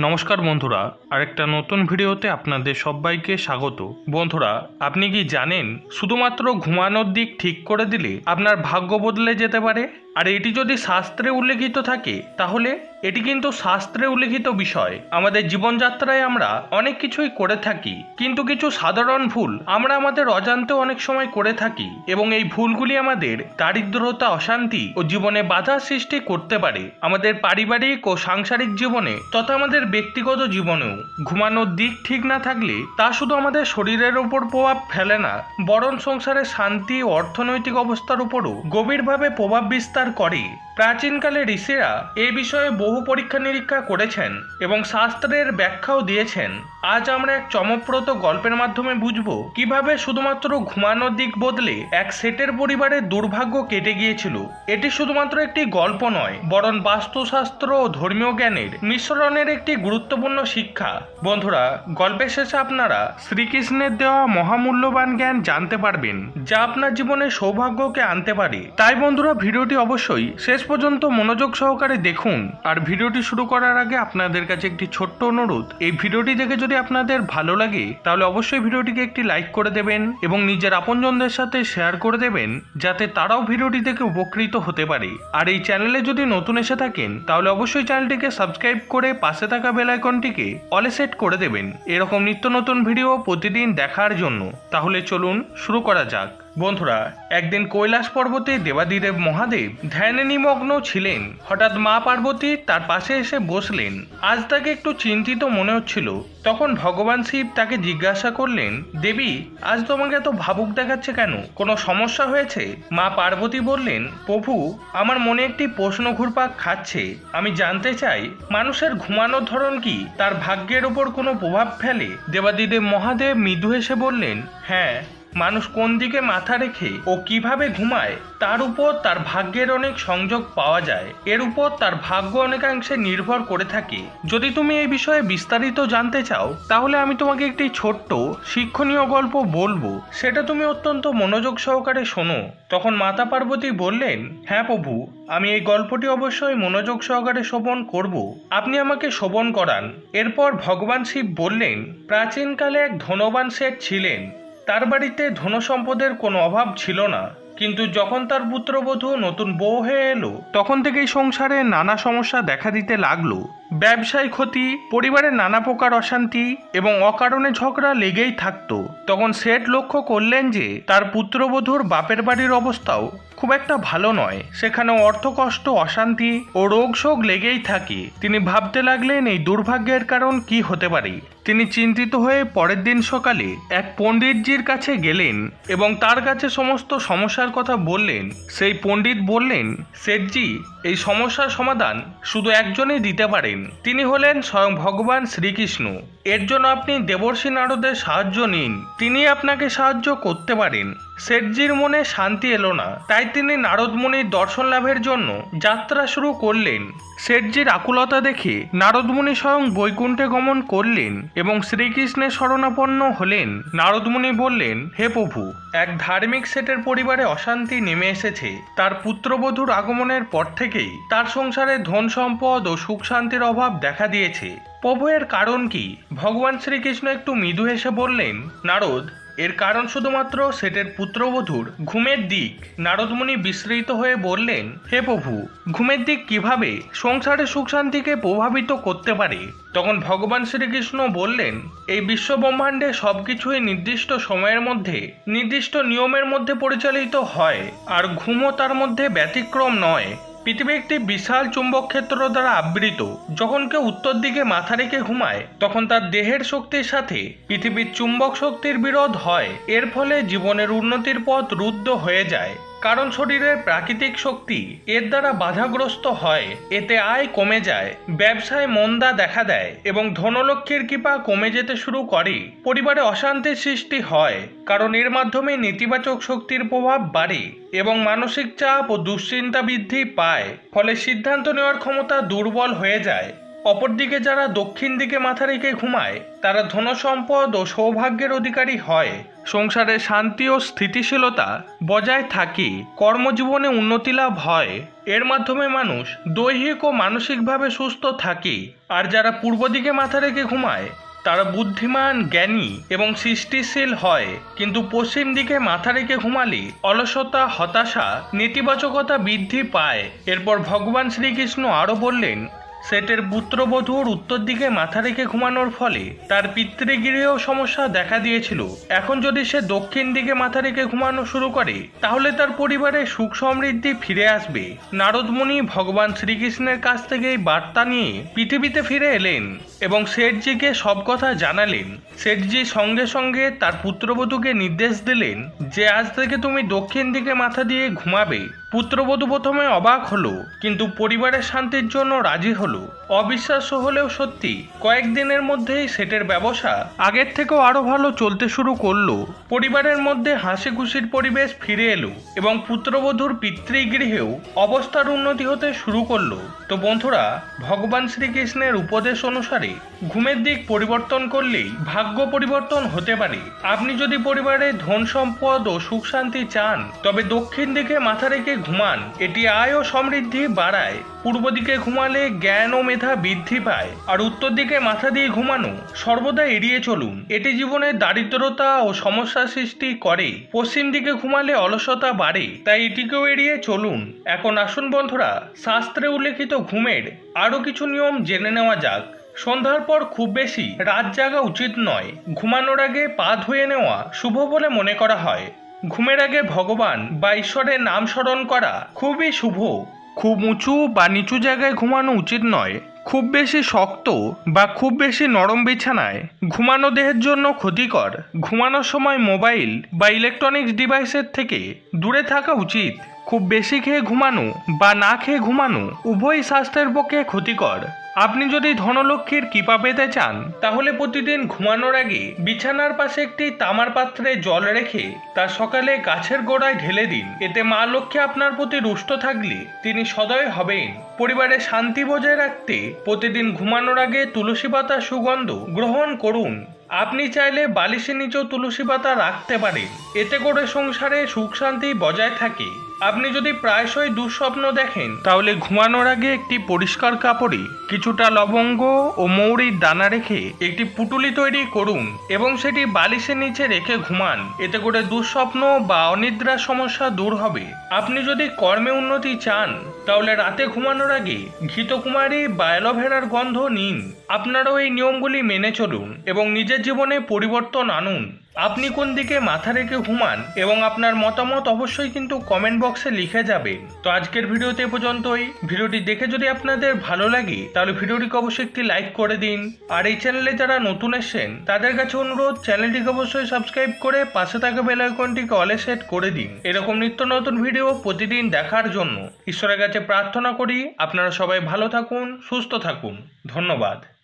নমস্কার বন্ধুরা, আরেকটা নতুন ভিডিওতে আপনাদের সবাইকে স্বাগত। বন্ধুরা, আপনি কি জানেন, শুধুমাত্র ঘুমানোর দিক ঠিক করে দিলে আপনার ভাগ্য বদলে যেতে পারে? আর এটি যদি শাস্ত্রে উল্লেখিত থাকে, তাহলে এটি কিন্তু শাস্ত্রে উল্লেখিত বিষয়। আমাদের জীবনযাত্রায় আমরা অনেক কিছুই করে থাকি, কিন্তু কিছু সাধারণ ভুল আমরা আমাদের অজান্তে অনেক সময় করে থাকি এবং এই ভুলগুলি আমাদের দারিদ্রতা, অশান্তি ও জীবনে বাধা সৃষ্টি করতে পারে। আমাদের পারিবারিক ও সাংসারিক জীবনে তথা আমাদের ব্যক্তিগত জীবনেও ঘুমানোর দিক ঠিক না থাকলে তা শুধু আমাদের শরীরের উপর প্রভাব ফেলে না, বরং সংসারের শান্তি ও অর্থনৈতিক অবস্থার উপরও গভীরভাবে প্রভাব বিস্তার করে। প্রাচীনকালে ঋষিরা এ বিষয়ে বহু পরীক্ষা নিরীক্ষা করেছেন এবং শাস্ত্রের ব্যাখ্যাও দিয়েছেন। আজ আমরা এক চমকপ্রদ গল্পের মাধ্যমে বুঝব কীভাবে শুধুমাত্র ঘুমানোর দিক বদলে এক সেটের পরিবারের দুর্ভাগ্য কেটে গিয়েছিল। এটি শুধুমাত্র একটি গল্প নয়, বরং বাস্তুশাস্ত্র ও ধর্মীয় জ্ঞানের মিশ্রণের একটি গুরুত্বপূর্ণ শিক্ষা। বন্ধুরা, গল্পের শেষে আপনারা শ্রীকৃষ্ণের দেওয়া মহামূল্যবান জ্ঞান জানতে পারবেন, যা আপনার জীবনে সৌভাগ্যকে আনতে পারে। তাই বন্ধুরা, ভিডিওটি অবশ্যই শেষ পর্যন্ত মনোযোগ সহকারে দেখুন। আর ভিডিওটি শুরু করার আগে আপনাদের কাছে একটি ছোট্ট অনুরোধ। এই ভিডিওটি দেখে যদি আপনাদের ভালো লাগে, তাহলে অবশ্যই ভিডিওটিকে একটি লাইক করে দেবেন এবং নিজের আপনজনদের সাথে শেয়ার করে দেবেন, যাতে তারাও ভিডিওটি দেখে উপকৃত হতে পারে। আর এই চ্যানেলে যদি নতুন এসে থাকেন, তাহলে অবশ্যই চ্যানেলটিকে সাবস্ক্রাইব করে পাশে থাকা বেল আইকনটিকে অলে সেট করে দেবেন। এরকম নিত্য নতুন ভিডিও প্রতিদিন দেখার জন্য। তাহলে চলুন, শুরু করা যাক। বন্ধুরা, একদিন কৈলাস পর্বতে দেবাদিদেব মহাদেব ধ্যানে নিমগ্ন ছিলেন। হঠাৎ মা পার্বতী তার পাশে এসে বসলেন। আজ তাকে একটু চিন্তিত মনে হচ্ছিল। তখন ভগবান শিব তাকে জিজ্ঞাসা করলেন, দেবী, আজ তোমাকে এত ভাবুক দেখাচ্ছে কেন? কোনো সমস্যা হয়েছে? মা পার্বতী বললেন, প্রভু, আমার মনে একটি প্রশ্ন ঘুরপাক খাচ্ছে। আমি জানতে চাই, মানুষের ঘুমানোর ধরন কি? তার ভাগ্যের ওপর কোনো প্রভাব ফেলে? দেবাদিদেব মহাদেব মৃদু এসে বললেন হ্যাঁ মানুষ কোন দিকে মাথা রেখে ও কীভাবে ঘুমায়, তার উপর তার ভাগ্যের অনেক সংযোগ পাওয়া যায়। এর উপর তার ভাগ্য অনেকাংশে নির্ভর করে থাকে। যদি তুমি এই বিষয়ে বিস্তারিত জানতে চাও, তাহলে আমি তোমাকে একটি ছোট্ট শিক্ষণীয় গল্প বলব। সেটা তুমি অত্যন্ত মনোযোগ সহকারে শোনো। তখন মাতা পার্বতী বললেন হ্যাঁ প্রভু, আমি এই গল্পটি অবশ্যই মনোযোগ সহকারে শোভন করব। আপনি আমাকে শোভন করান। এরপর ভগবান শিব বললেন, প্রাচীনকালে এক ধনবান শেঠ ছিলেন। তার বাড়িতে ধনসম্পদের কোনো অভাব ছিল না। কিন্তু যখন তার পুত্রবধূ নতুন বউ হয়ে এলো, তখন থেকেই সংসারে নানা সমস্যা দেখা দিতে লাগল। ব্যবসায় ক্ষতি, পরিবারের নানা প্রকার অশান্তি এবং অকারণে ঝগড়া লেগেই থাকত। তখন সেট লক্ষ্য করলেন যে, তার পুত্রবধূর বাপের বাড়ির অবস্থাও খুব একটা ভালো নয়। সেখানে অর্থকষ্ট, অশান্তি ও রোগ শোক লেগেই থাকে। তিনি ভাবতে লাগলেন, এই দুর্ভাগ্যের কারণ কি হতে পারে? তিনি চিন্তিত হয়ে পরের দিন সকালে এক পণ্ডিতজির কাছে গেলেন এবং তার কাছে সমস্ত সমস্যার কথা বললেন। সেই পণ্ডিত বললেন শেঠজি এই সমস্যার সমাধান শুধু একজনই দিতে পারেন। তিনি হলেন স্বয়ং ভগবান শ্রীকৃষ্ণ। এর জন্য আপনি দেবর্ষী নারদের সাহায্য নিন। তিনি আপনাকে সাহায্য করতে পারেন। শেঠজির মনে শান্তি এলো না। তাই তিনি নারদ মুনির দর্শন লাভের জন্য যাত্রা শুরু করলেন। শেঠজির আকুলতা দেখে নারদমুনি স্বয়ং বৈকুণ্ঠে গমন করলেন এবং শ্রীকৃষ্ণের শরণাপন্ন হলেন। নারদমুনি বললেন, হে প্রভু, এক ধার্মিক সেটের পরিবারে অশান্তি নেমে এসেছে। তার পুত্রবধূর আগমনের পর থেকেই তার সংসারে ধন সম্পদ ও সুখ শান্তির অভাব দেখা দিয়েছে। এর কারণ কি? ভগবান শ্রীকৃষ্ণ একটু মৃদু হেসে বললেন, নারদ, এর কারণ শুধুমাত্র সেটের পুত্রবধূর ঘুমের দিক। নারদমুনি বিস্মৃত হয়ে বললেন, হে প্রভু, ঘুমের দিক কীভাবে? সংসারে সুখ শান্তিকে প্রভাবিত করতে পারে। তখন ভগবান শ্রীকৃষ্ণ বললেন, এই বিশ্ব ব্রহ্মাণ্ডে সবকিছুই নির্দিষ্ট সময়ের মধ্যে, নির্দিষ্ট নিয়মের মধ্যে পরিচালিত হয়, আর ঘুমও তার মধ্যে ব্যতিক্রম নয়। পৃথিবী একটি বিশাল চুম্বক ক্ষেত্র দ্বারা আবৃত। যখন কেউ উত্তর দিকে মাথা রেখে ঘুমায়, তখন তার দেহের শক্তির সাথে পৃথিবীর চুম্বক শক্তির বিরোধ হয়। এর ফলে জীবনের উন্নতির পথ রুদ্ধ হয়ে যায়। কারণ শরীরের প্রাকৃতিক শক্তি এর দ্বারা বাধাগ্রস্ত হয়। এতে আয় কমে যায়, ব্যবসায় মন্দা দেখা দেয় এবং ধনলক্ষ্মীর কৃপা কমে যেতে শুরু করে। পরিবারে অশান্তির সৃষ্টি হয়, কারণ এর মাধ্যমে নেতিবাচক শক্তির প্রভাব বাড়ে এবং মানসিক চাপ ও দুশ্চিন্তা বৃদ্ধি পায়। ফলে সিদ্ধান্ত নেওয়ার ক্ষমতা দুর্বল হয়ে যায়। অপরদিকে যারা দক্ষিণ দিকে মাথা রেখে ঘুমায়, তারা ধনসম্পদ ও সৌভাগ্যের অধিকারী হয়। সংসারে শান্তি ও স্থিতিশীলতা বজায় থাকে, কর্মজীবনে উন্নতি লাভ হয়। এর মাধ্যমে মানুষ দৈহিক ও মানসিকভাবে সুস্থ থাকে। আর যারা পূর্ব দিকে মাথা রেখে ঘুমায়, তারা বুদ্ধিমান, জ্ঞানী এবং সৃষ্টিশীল হয়। কিন্তু পশ্চিম দিকে মাথা রেখে ঘুমালে অলসতা, হতাশা, নেতিবাচকতা বৃদ্ধি পায়। এরপর ভগবান শ্রীকৃষ্ণ আরও বললেন সেটের পুত্রবধূর উত্তর দিকে মাথা রেখে ঘুমানোর ফলে তার পিতৃগৃহেও সমস্যা দেখা দিয়েছিল। এখন যদি সে দক্ষিণ দিকে মাথা রেখে ঘুমানো শুরু করে, তাহলে তার পরিবারে সুখ সমৃদ্ধি ফিরে আসবে। নারদমণি ভগবান শ্রীকৃষ্ণের কাছ থেকে এই বার্তা নিয়ে পৃথিবীতে ফিরে এলেন এবং শেঠজিকে সব কথা জানালেন। শেঠজি সঙ্গে সঙ্গে তার পুত্রবধূকে নির্দেশ দিলেন যে, আজ থেকে তুমি দক্ষিণ দিকে মাথা দিয়ে ঘুমাবে। পুত্রবধূ প্রথমে অবাক হলো, কিন্তু পরিবারের শান্তির জন্য রাজি হলো। অবিশ্বাস্য হলেও সত্যি কয়েকদিনের মধ্যেই সেটের ব্যবসা আগের থেকেও আরও ভালো চলতে শুরু করল। পরিবারের মধ্যে হাসি খুশির পরিবেশ ফিরে এলো এবং পুত্রবধূর পিতৃগৃহেও অবস্থার উন্নতি হতে শুরু করল। তো বন্ধুরা, ভগবান শ্রীকৃষ্ণের উপদেশ অনুসারে ঘুমের দিক পরিবর্তন করলেই ভাগ্য পরিবর্তন হতে পারে। আপনি যদি পরিবারে ধন সম্পদ ও সুখ শান্তি চান, তবে দক্ষিণ দিকে মাথা রেখে ঘুমান। এটি আয় ও সমৃদ্ধি বাড়ায়। পূর্ব দিকে ঘুমালে জ্ঞান ও মেধা বৃদ্ধি পায়, আর উত্তর দিকে মাথা দিয়ে ঘুমানো সর্বদা এড়িয়ে চলুন। এটি জীবনে দারিদ্রতা ও সমস্যা সৃষ্টি করে। পশ্চিম দিকে ঘুমালে অলসতা বাড়ে, তাই এটিকেও এড়িয়ে চলুন। এখন আসুন বন্ধুরা, শাস্ত্রে উল্লেখিত ঘুমের আরও কিছু নিয়ম জেনে নেওয়া যাক। সন্ধ্যার পর খুব বেশি রাত জাগা উচিত নয়। ঘুমানোর আগে পা ধুয়ে নেওয়া শুভ বলে মনে করা হয়। ঘুমের আগে ভগবান বা ঈশ্বরের নাম স্মরণ করা খুবই শুভ। খুব উঁচু বা নিচু জায়গায় ঘুমানো উচিত নয়। খুব বেশি শক্ত বা খুব বেশি নরম বিছানায় ঘুমানো দেহের জন্য ক্ষতিকর। ঘুমানোর সময় মোবাইল বা ইলেকট্রনিক্স ডিভাইসের থেকে দূরে থাকা উচিত। খুব বেশি খেয়ে ঘুমানো বা না খেয়ে ঘুমানো উভয়ই স্বাস্থ্যের পক্ষে ক্ষতিকর। আপনি যদি ধনলক্ষ্মীর কৃপা পেতে চান, তাহলে প্রতিদিন ঘুমানোর আগে বিছানার পাশে একটি তামার পাত্রে জল রেখে তা সকালে গাছের গোড়ায় ঢেলে দিন। এতে মা লক্ষ্মী আপনার প্রতি রুষ্ট থাকলে তিনি সদয় হবেন। পরিবারে শান্তি বজায় রাখতে প্রতিদিন ঘুমানোর আগে তুলসী পাতা সুগন্ধ গ্রহণ করুন। আপনি চাইলে বালিশের নিচেও তুলসী পাতা রাখতে পারেন। এতে করে সংসারে সুখ শান্তি বজায় থাকে। আপনি যদি প্রায়শই দুঃস্বপ্ন দেখেন, তাহলে ঘুমানোর আগে একটি পরিষ্কার কাপড়ে কিছুটা লবঙ্গ ও মৌরির দানা রেখে একটি পুটুলি তৈরি করুন এবং সেটি বালিশের নিচে রেখে ঘুমান। এতে করে দুঃস্বপ্ন বা অনিদ্রার সমস্যা দূর হবে। আপনি যদি কর্মে উন্নতি চান, তাহলে রাতে ঘুমানোর আগে ঘৃতকুমারী বা অ্যালোভেরার গন্ধ নিন। আপনারাও এই নিয়মগুলি মেনে চলুন এবং নিজের জীবনে পরিবর্তন আনুন। আপনি কোন দিকে মাথা রেখে ঘুমান এবং আপনার মতামত অবশ্যই কিন্তু কমেন্ট বক্সে লিখে যাবেন। তো আজকের ভিডিওতে পর্যন্তই। ভিডিওটি দেখে যদি আপনাদের ভালো লাগে, তাহলে ভিডিওটিকে অবশ্যই একটি লাইক করে দিন। আর এই চ্যানেলে যারা নতুন এসেছেন, তাদের কাছে অনুরোধ, চ্যানেলটিকে অবশ্যই সাবস্ক্রাইব করে পাশে থাকা বেল আইকনটিকে অলে সেট করে দিন। এরকম নিত্য নতুন ভিডিও প্রতিদিন দেখার জন্য। ঈশ্বরের কাছে প্রার্থনা করি, আপনারা সবাই ভালো থাকুন, সুস্থ থাকুন। ধন্যবাদ।